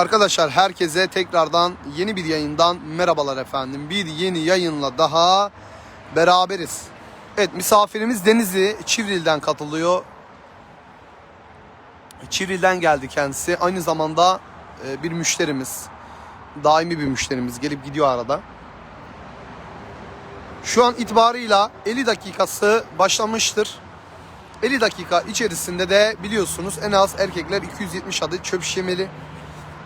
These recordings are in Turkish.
Arkadaşlar herkese tekrardan yeni bir yayından merhabalar efendim. Bir yeni yayınla daha beraberiz. Evet misafirimiz Denizli Çivril'den katılıyor. Çivril'den geldi kendisi. Aynı zamanda e, bir müşterimiz. Daimi bir müşterimiz. Gelip gidiyor arada. Şu an itibarıyla 50 dakikası başlamıştır. 50 dakika içerisinde de biliyorsunuz en az erkekler 270 adet çöp şiş yemeli.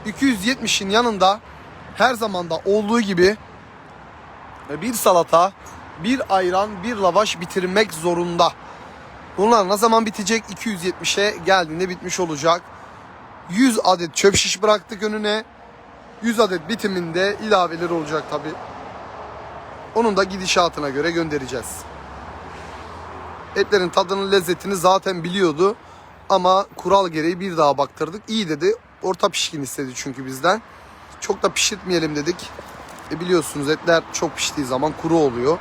270'in yanında her zamanda olduğu gibi bir salata, bir ayran, bir lavaş bitirmek zorunda. Bunlar ne zaman bitecek? 270'e geldiğinde bitmiş olacak. 100 adet çöp şiş bıraktık önüne. 100 adet bitiminde ilaveler olacak tabi. Onun da gidişatına göre göndereceğiz. Etlerin tadının lezzetini zaten biliyordu. Ama kural gereği bir daha baktırdık. İyi dedi. Orta pişkin istedi çünkü bizden. Çok da pişirtmeyelim dedik. E biliyorsunuz etler çok piştiği zaman kuru oluyor.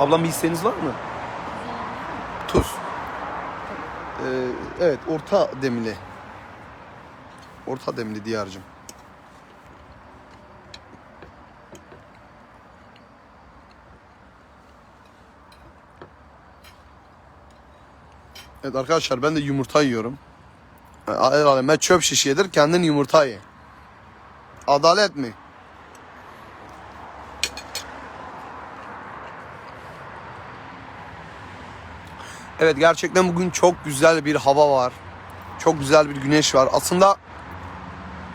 Ablam bir isteğiniz var mı? Tuz. Ee, evet orta demli. Orta demli diyarcım. Evet arkadaşlar ben de yumurta yiyorum. El aleme çöp şiş yedir kendin yumurta ye. Adalet mi? Evet gerçekten bugün çok güzel bir hava var. Çok güzel bir güneş var. Aslında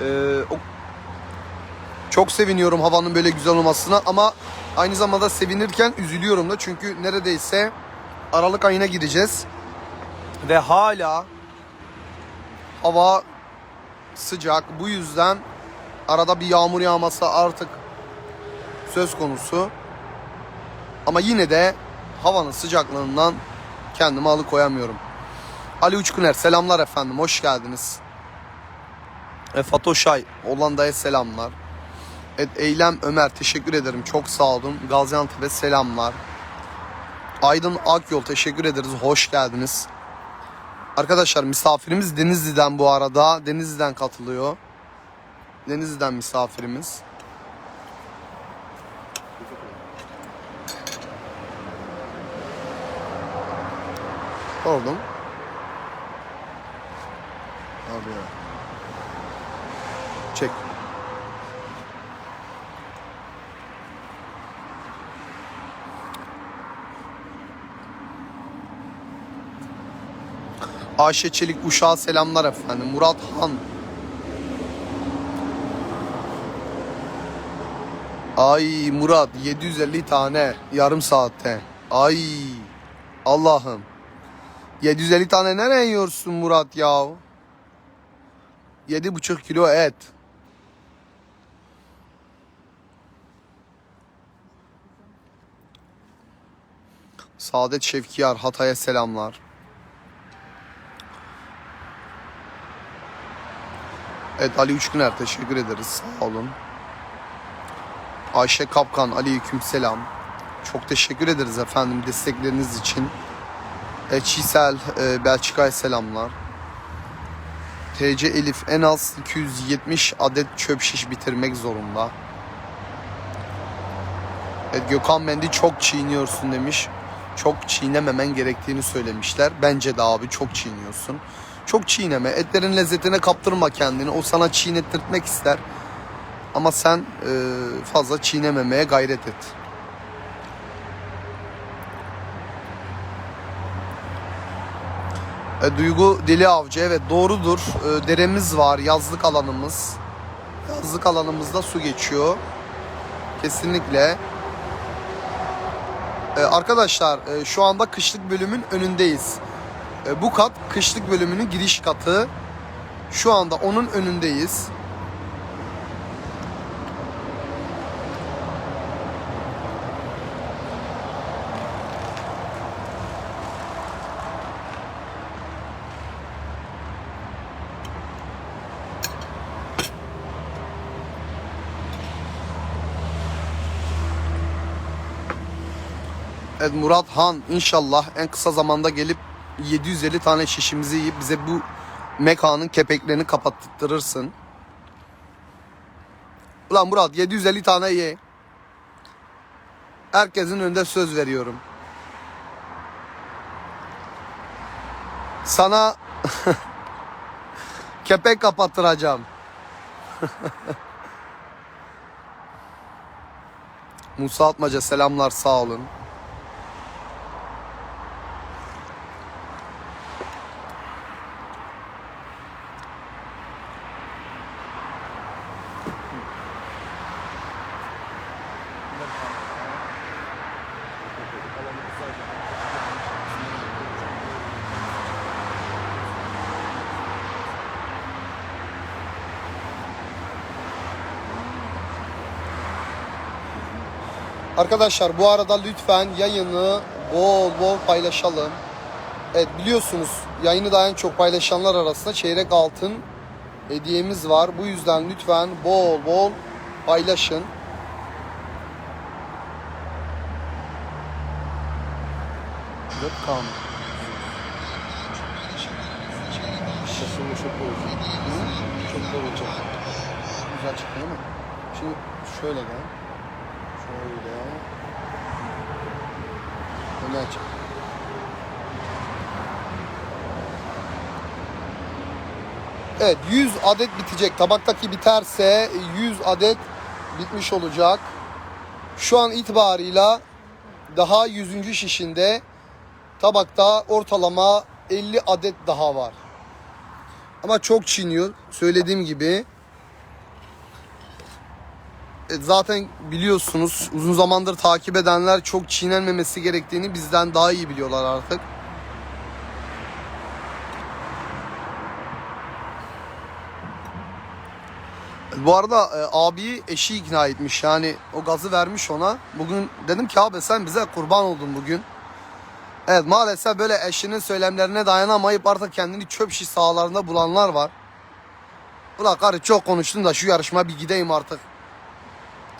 eee, o- çok seviniyorum havanın böyle güzel olmasına ama aynı zamanda sevinirken üzülüyorum da çünkü neredeyse Aralık ayına gireceğiz ve hala hava sıcak. Bu yüzden arada bir yağmur yağması artık söz konusu. Ama yine de havanın sıcaklığından kendimi alıkoyamıyorum. Ali Uçkuner selamlar efendim hoş geldiniz. E, Fatoşay Hollanda'ya selamlar. Evet, Eylem Ömer teşekkür ederim çok sağ olun. Gaziantep'e selamlar. Aydın Akyol teşekkür ederiz hoş geldiniz. Arkadaşlar misafirimiz Denizli'den bu arada. Denizli'den katılıyor. Denizli'den misafirimiz. Pardon. Abi ya. Çek. Ayşe Çelik Uşağı selamlar efendim. Murat Han. Ay Murat 750 tane yarım saatte. Ay Allah'ım. 750 tane nereye yiyorsun Murat ya? 7,5 kilo et. Saadet Şevkiyar Hatay'a selamlar. Evet Ali Üçgüner teşekkür ederiz. Sağ olun. Ayşe Kapkan aleyküm selam. Çok teşekkür ederiz efendim destekleriniz için. E, Çisel e, Belçika'ya selamlar. TC Elif en az 270 adet çöp şiş bitirmek zorunda. Evet, Gökhan Mendi çok çiğniyorsun demiş. Çok çiğnememen gerektiğini söylemişler. Bence de abi çok çiğniyorsun. Çok çiğneme. Etlerin lezzetine kaptırma kendini. O sana çiğnettirtmek ister. Ama sen e, fazla çiğnememeye gayret et. E, Duygu Deli Avcı evet doğrudur. E, deremiz var, yazlık alanımız. Yazlık alanımızda su geçiyor. Kesinlikle. E, arkadaşlar e, şu anda kışlık bölümün önündeyiz. E, bu kat kışlık bölümünün giriş katı. Şu anda onun önündeyiz. Evet Murat Han inşallah en kısa zamanda gelip 750 tane şişimizi yiyip bize bu mekanın kepeklerini kapattırırsın. Ulan Murat 750 tane ye. Herkesin önünde söz veriyorum. Sana kepek kapattıracağım. Musa Atmaca selamlar sağ olun. Arkadaşlar bu arada lütfen yayını bol bol paylaşalım. Evet biliyorsunuz yayını da en çok paylaşanlar arasında çeyrek altın hediyemiz var. Bu yüzden lütfen bol bol paylaşın. Kan. Şaşırma çok olacak. Çok olacak. Güzel değil mi? Şimdi şöyle gel. Öne aç. Evet 100 adet bitecek. Tabaktaki biterse 100 adet bitmiş olacak. Şu an itibarıyla daha 100. şişinde tabakta ortalama 50 adet daha var. Ama çok çiğniyor. Söylediğim gibi. E, Zaten biliyorsunuz uzun zamandır takip edenler çok çiğnenmemesi gerektiğini bizden daha iyi biliyorlar artık. Bu arada e, abi eşi ikna etmiş yani o gazı vermiş ona. Bugün dedim ki abi sen bize kurban oldun bugün. Evet maalesef böyle eşinin söylemlerine dayanamayıp artık kendini çöp şiş sahalarında bulanlar var. Ulan karı çok konuştun da şu yarışma bir gideyim artık.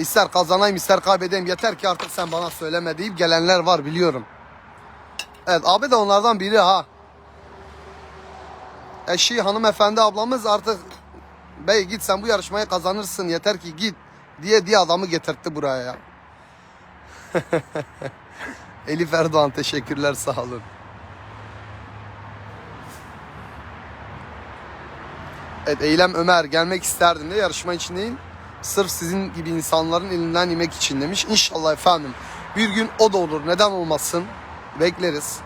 İster kazanayım ister kaybedeyim yeter ki artık sen bana söyleme deyip gelenler var biliyorum. Evet abi de onlardan biri ha. Eşi hanımefendi ablamız artık bey git sen bu yarışmayı kazanırsın yeter ki git diye diye adamı getirtti buraya ya. Elif Erdoğan teşekkürler sağ olun. Evet Eylem Ömer gelmek isterdim de yarışma için değil. Sırf sizin gibi insanların elinden yemek için demiş. İnşallah efendim bir gün o da olur neden olmasın. Bekleriz.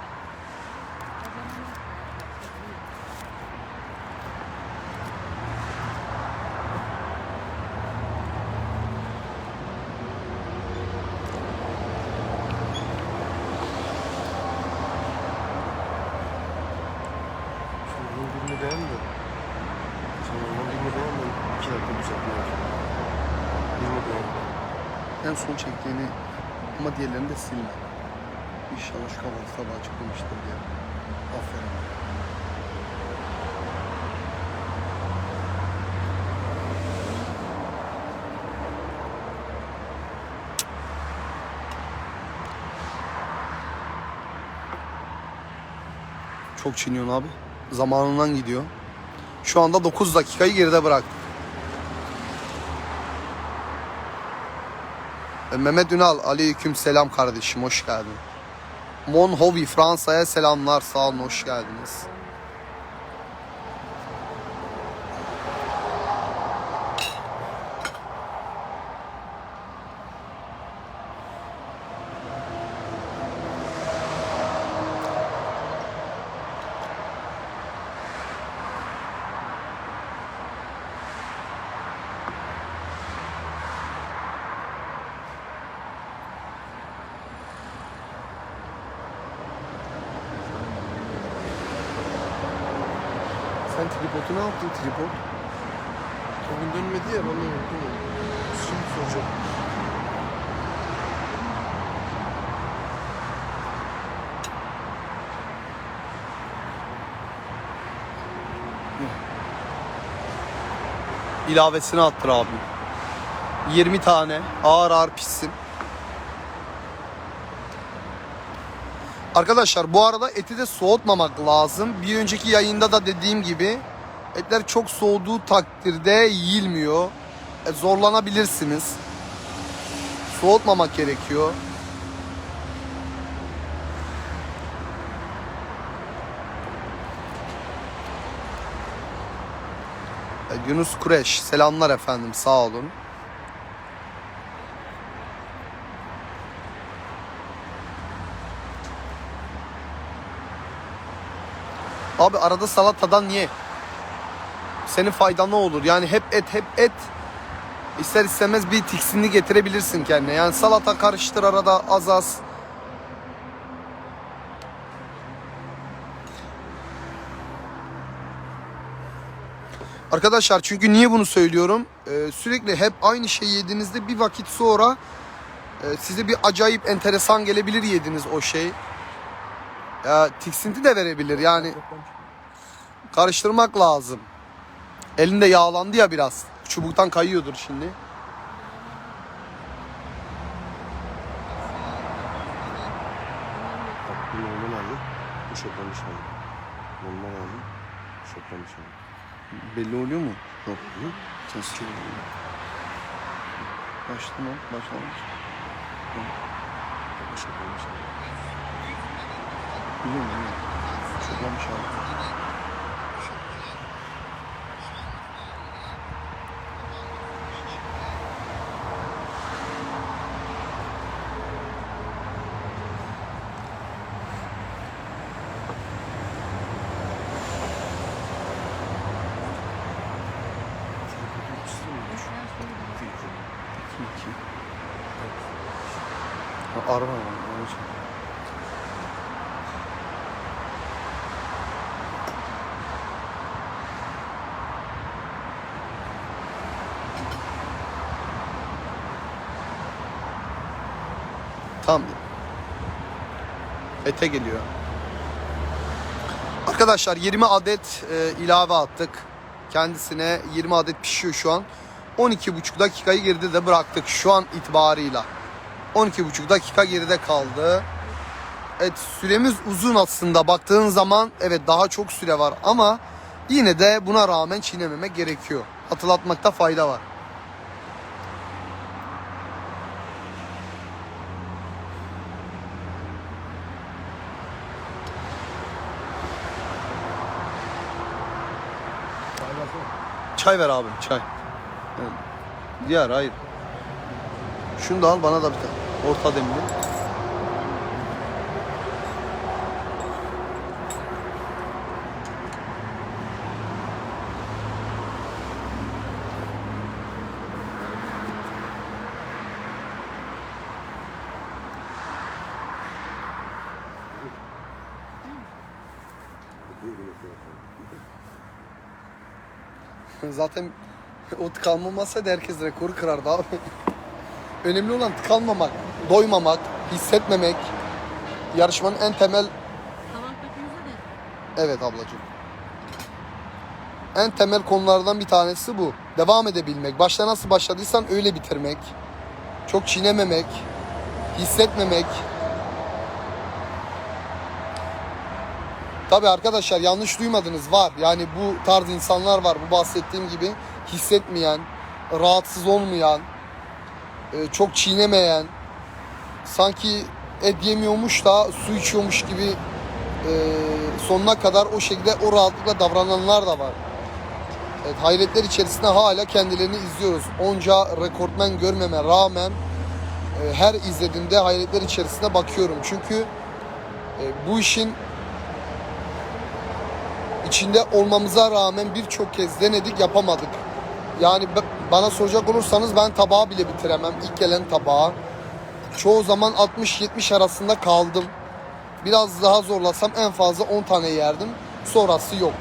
De silme. İnşallah şu kahvaltıda da açıklamıştır diye. Aferin. Çok çiğniyorsun abi. Zamanından gidiyor. Şu anda 9 dakikayı geride bıraktık. Mehmet Ünal, aleyküm selam kardeşim, hoş geldin. Mon Hovi, Fransa'ya selamlar, sağ olun, hoş geldiniz. Sen tripodu ne yaptın tripod? Bugün dönmedi ya bana unuttum. Şimdi soracağım. İlavesini attır abi. 20 tane ağır ağır pişsin. Arkadaşlar bu arada eti de soğutmamak lazım. Bir önceki yayında da dediğim gibi etler çok soğuduğu takdirde yiyilmiyor. E, zorlanabilirsiniz. Soğutmamak gerekiyor. E, Yunus Kureş selamlar efendim sağ olun. Abi arada salatadan ye. Senin faydanı olur. Yani hep et hep et. İster istemez bir tiksinli getirebilirsin kendine. Yani salata karıştır arada az az. Arkadaşlar çünkü niye bunu söylüyorum? Ee, sürekli hep aynı şeyi yediğinizde bir vakit sonra e, size bir acayip enteresan gelebilir yediniz o şey. Ya tiksinti de verebilir yani karıştırmak lazım. Elinde yağlandı ya biraz. Çubuktan kayıyordur şimdi. Bak bu normal hali. Bu şoklanmış hali. Normal hali. Şoklanmış hali. Belli oluyor mu? Yok. Hı? Sen sıçıyor. Başladı mı? Başlamış. Bu şoklanmış hali. Biliyorum biliyorum. Şoklamış abi. İki. Ha, araba var. Tam ete geliyor. Arkadaşlar 20 adet e, ilave attık. Kendisine 20 adet pişiyor şu an. 12,5 dakikayı geride de bıraktık şu an itibarıyla. 12,5 dakika geride kaldı. Evet süremiz uzun aslında baktığın zaman evet daha çok süre var ama yine de buna rağmen çiğnememek gerekiyor. Hatırlatmakta fayda var. Çay ver abim çay. Diğer hayır. Şunu da al bana da bir tane. Orta demli. Zaten o tıkanmaması da herkes rekoru kırardı abi. Önemli olan tıkanmamak, doymamak, hissetmemek. Yarışmanın en temel... Evet ablacığım. En temel konulardan bir tanesi bu. Devam edebilmek. Başta nasıl başladıysan öyle bitirmek. Çok çiğnememek. Hissetmemek. Tabi arkadaşlar yanlış duymadınız var. Yani bu tarz insanlar var. Bu bahsettiğim gibi hissetmeyen, rahatsız olmayan, e, çok çiğnemeyen, sanki et yemiyormuş da su içiyormuş gibi e, sonuna kadar o şekilde o rahatlıkla davrananlar da var. Evet, hayretler içerisinde hala kendilerini izliyoruz. Onca rekortmen görmeme rağmen e, her izlediğimde hayretler içerisinde bakıyorum. Çünkü bu işin içinde olmamıza rağmen birçok kez denedik yapamadık. Yani bana soracak olursanız ben tabağı bile bitiremem. İlk gelen tabağı. Çoğu zaman 60-70 arasında kaldım. Biraz daha zorlasam en fazla 10 tane yerdim. Sonrası yok.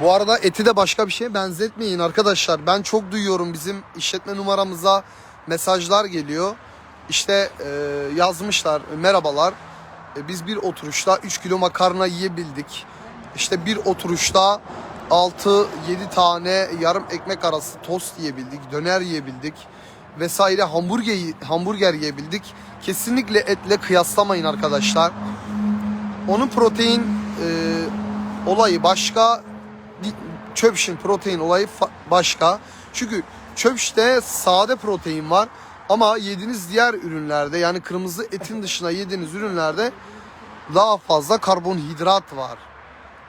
Bu arada eti de başka bir şeye benzetmeyin arkadaşlar. Ben çok duyuyorum bizim işletme numaramıza mesajlar geliyor. İşte e, yazmışlar merhabalar. E, biz bir oturuşta 3 kilo makarna yiyebildik. İşte bir oturuşta 6-7 tane yarım ekmek arası tost yiyebildik, döner yiyebildik. vesaire hamburger hamburger yiyebildik. Kesinlikle etle kıyaslamayın arkadaşlar. Onun protein e, olayı başka, çöpşin protein olayı başka. Çünkü çöpşte sade protein var ama yediğiniz diğer ürünlerde yani kırmızı etin dışında yediğiniz ürünlerde daha fazla karbonhidrat var.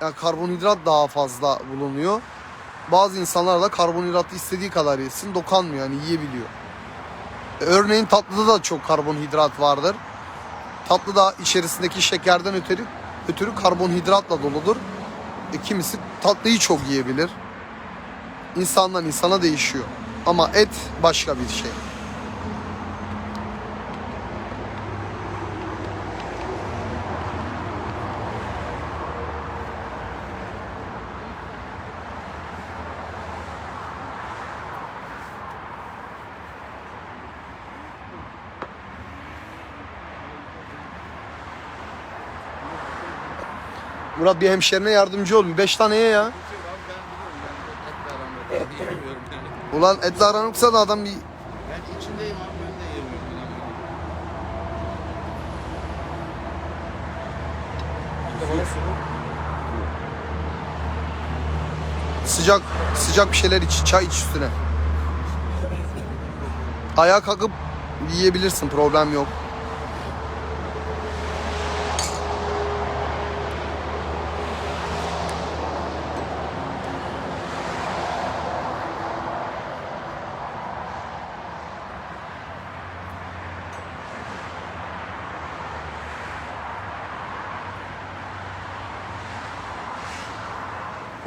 Yani karbonhidrat daha fazla bulunuyor. Bazı insanlar da karbonhidratı istediği kadar yesin dokanmıyor yani yiyebiliyor. E, Örneğin tatlıda da çok karbonhidrat vardır. Tatlı da içerisindeki şekerden ötürü, ötürü karbonhidratla doludur. E, kimisi tatlıyı çok yiyebilir. İnsandan insana değişiyor. Ama et başka bir şey. Murat bir hemşerine yardımcı ol. Beş taneye ya. Ulan etle aran yoksa da adam bir Ben içindeyim abi ben de sıcak sıcak bir şeyler iç. Çay iç üstüne. Ayağa kalkıp yiyebilirsin. Problem yok.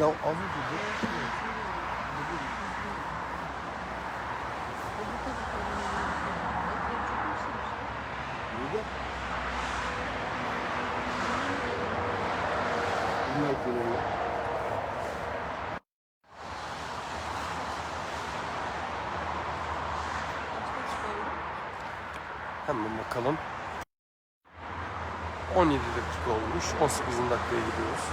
Ya az önce Hemen bakalım. 17 dakika olmuş. 18. dakikaya gidiyoruz.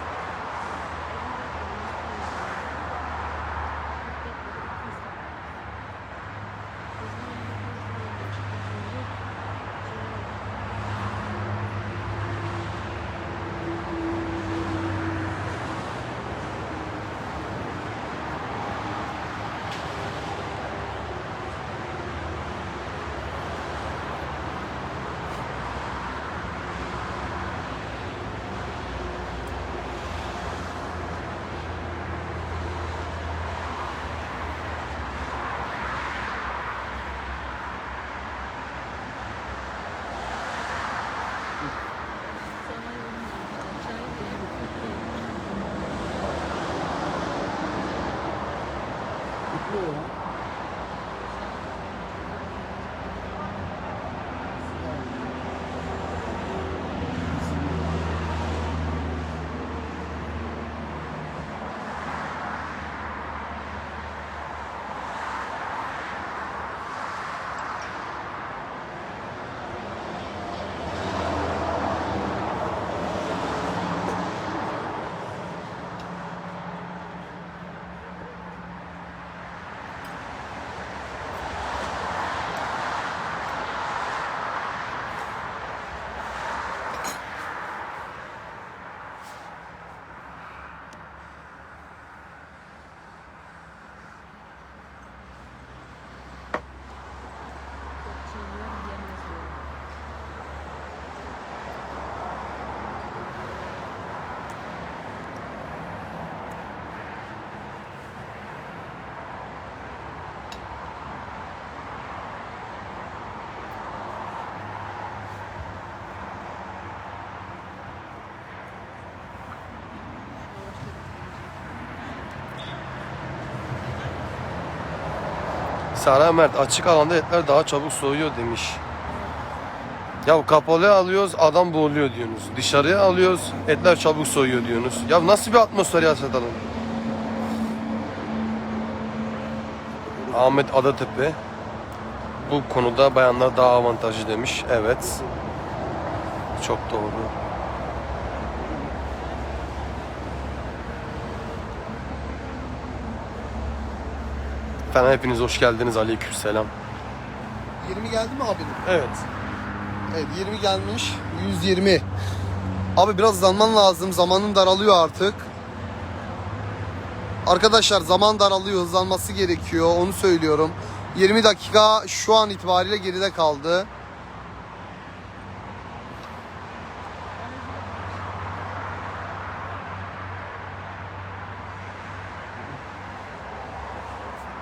boa. Sara Mert açık alanda etler daha çabuk soğuyor demiş. Ya kapalı alıyoruz adam boğuluyor diyorsunuz. Dışarıya alıyoruz etler çabuk soğuyor diyorsunuz. Ya nasıl bir atmosfer yaşatalım? Ahmet Adatepe bu konuda bayanlar daha avantajlı demiş. Evet. Çok doğru. Efendim hepiniz hoş geldiniz. Aleykümselam. 20 geldi mi abinin? Evet. Evet 20 gelmiş. 120. Abi biraz zaman lazım. Zamanın daralıyor artık. Arkadaşlar zaman daralıyor. Hızlanması gerekiyor. Onu söylüyorum. 20 dakika şu an itibariyle geride kaldı.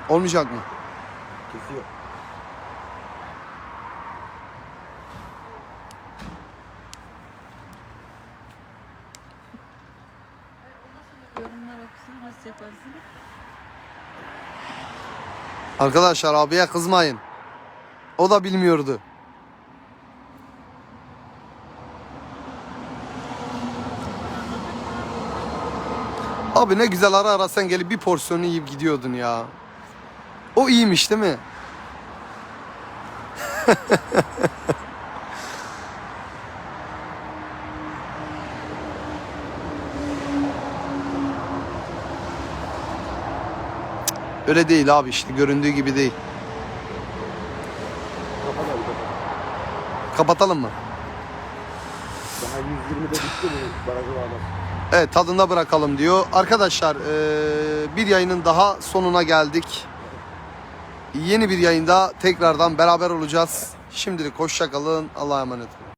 Olmayacak mı? Kesiyor. Yorumlar okusun, nasıl yaparsın? Arkadaşlar abiye kızmayın. O da bilmiyordu. Abi ne güzel ara ara sen gelip bir porsiyonu yiyip gidiyordun ya. O iyiymiş değil mi? Öyle değil abi işte göründüğü gibi değil. Kapat abi kapat. Kapatalım mı? Daha 120'de bitti bu barajı bağlar. Evet tadında bırakalım diyor. Arkadaşlar eee, bir yayının daha sonuna geldik. Yeni bir yayında tekrardan beraber olacağız. Şimdilik hoşça kalın. Allah'a emanet.